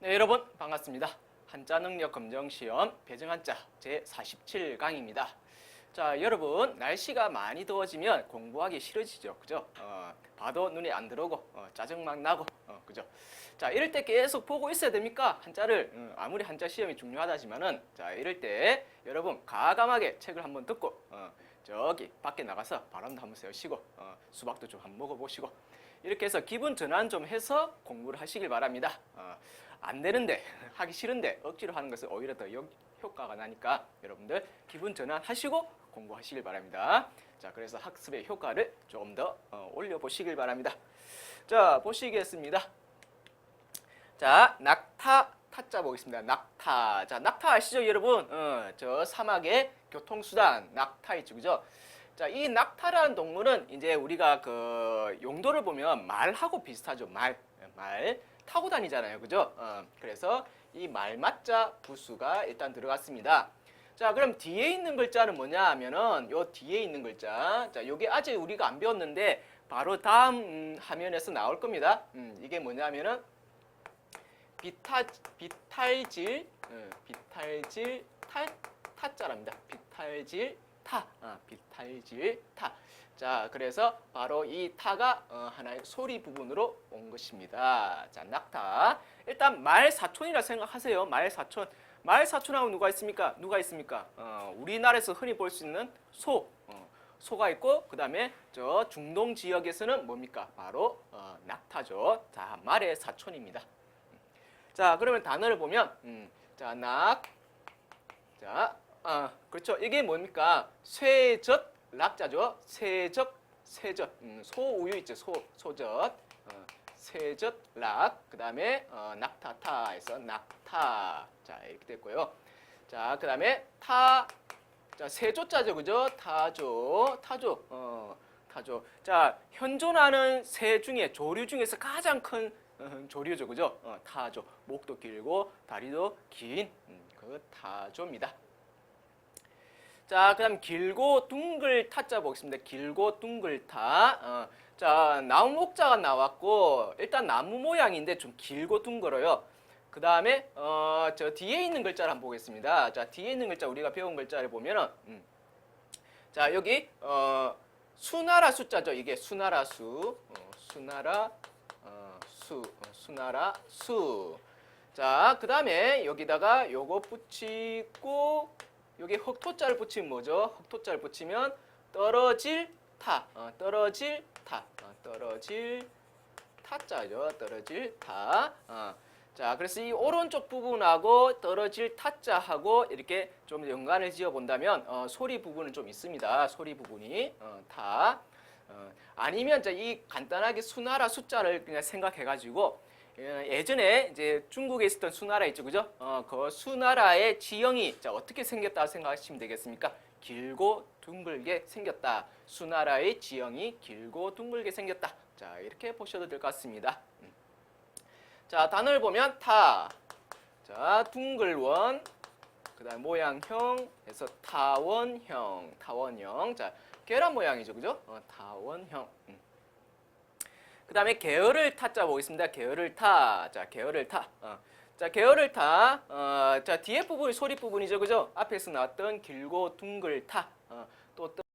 네, 여러분 반갑습니다. 한자 능력 검정 시험 배정 한자 제 47강입니다. 자, 여러분 날씨가 많이 더워지면 공부하기 싫어지죠, 그죠? 어, 봐도 눈이 안 들어오고 어, 짜증만 나고, 어, 그죠? 자, 이럴 때 계속 보고 있어야 됩니까? 한자를 음, 아무리 한자 시험이 중요하다지만은 자, 이럴 때 여러분 가감하게 책을 한번 듣고 어, 저기 밖에 나가서 바람도 한번 쐬시고 어, 수박도 좀 한번 먹어보시고 이렇게 해서 기분 전환 좀 해서 공부를 하시길 바랍니다. 어, 안 되는데 하기 싫은데 억지로 하는 것은 오히려 더 역- 효과가 나니까 여러분들 기분 전환하시고 공부하시길 바랍니다. 자, 그래서 학습의 효과를 조금 더 어, 올려보시길 바랍니다. 자, 보시겠습니다. 자, 낙타 타자 보겠습니다. 낙타. 자, 낙타 아시죠, 여러분? 어, 저 사막의 교통수단 낙타 있죠, 그죠? 자, 이 낙타라는 동물은 이제 우리가 그 용도를 보면 말하고 비슷하죠. 말, 말 타고 다니잖아요, 그죠? 어, 그래서 이 말맞자 부수가 일단 들어갔습니다. 자, 그럼 뒤에 있는 글자는 뭐냐 하면은 요 뒤에 있는 글자. 자, 요게 아직 우리가 안 배웠는데 바로 다음 음, 화면에서 나올 겁니다. 음, 이게 뭐냐면은 비타 비탈질 어, 비탈질 탈 타자랍니다. 비탈질 타 아, 비탈질 타. 자 그래서 바로 이 타가 어, 하나의 소리 부분으로 온 것입니다. 자 낙타 일단 말 사촌이라 생각하세요. 말 사촌 말 사촌하고 누가 있습니까? 누가 있습니까? 어, 우리나라에서 흔히 볼 수 있는 소 어, 소가 있고 그 다음에 저 중동 지역에서는 뭡니까? 바로 어, 낙타죠. 자 말의 사촌입니다. 자, 그러면 단어를 보면, 음, 자, 낙, 자, 아, 그렇죠. 이게 뭡니까? 쇠젓, 락자죠. 세적, 세젓, 음, 소우유 있죠. 소, 소젓, 어, 세젓, 락, 그 다음에 어, 낙타타에서 낙타. 자, 이렇게 됐고요. 자, 그 다음에 타, 자, 세조자죠, 그죠? 타조, 타조, 어, 타조. 자, 현존하는 새 중에 조류 중에서 가장 큰 어, 조류죠, 그죠? 어, 타조. 목도 길고 다리도 긴 음, 그 타조입니다. 자, 그 다음 길고 둥글 타자 보겠습니다. 길고 둥글 타. 어, 자, 나무 목자가 나왔고 일단 나무 모양인데 좀 길고 둥글어요. 그 다음에 어, 저 뒤에 있는 글자를 한번 보겠습니다. 자, 뒤에 있는 글자 우리가 배운 글자를 보면은 음. 자, 여기 어, 수나라 숫자죠. 이게 수나라 수. 어, 수나라 어, 수. 어, 수나라 수. 자, 그 다음에 여기다가 요거 붙이고 여기 흑토자를 붙이면 뭐죠? 흑토자를 붙이면 떨어질 타. 어, 떨어질 타. 어, 떨어질 타자죠. 떨어질 타. 어. 자, 그래서 이 오른쪽 부분하고 떨어질 타자하고 이렇게 좀 연관을 지어 본다면 어, 소리 부분은 좀 있습니다. 소리 부분이 어, 타. 어, 아니면 이제 이 간단하게 수나라 숫자를 그냥 생각해 가지고 예, 예전에 이제 중국에 있었던 수나라 있죠, 그죠? 어, 그 수나라의 지형이 자, 어떻게 생겼다 생각하시면 되겠습니까? 길고 둥글게 생겼다. 수나라의 지형이 길고 둥글게 생겼다. 자, 이렇게 보셔도 될 것 같습니다. 음. 자, 단어를 보면 타. 자, 둥글원. 그다음 모양형 해서 타원형, 타원형. 자, 계란 모양이죠, 그죠? 어, 타원형. 음. 그 다음에 계열을 타자 보겠습니다. 계열을 타. 자, 계열을 타. 어. 자, 계열을 타. 어, 자, 뒤에 부분이 소리 부분이죠. 그죠? 앞에서 나왔던 길고 둥글 타. 어, 또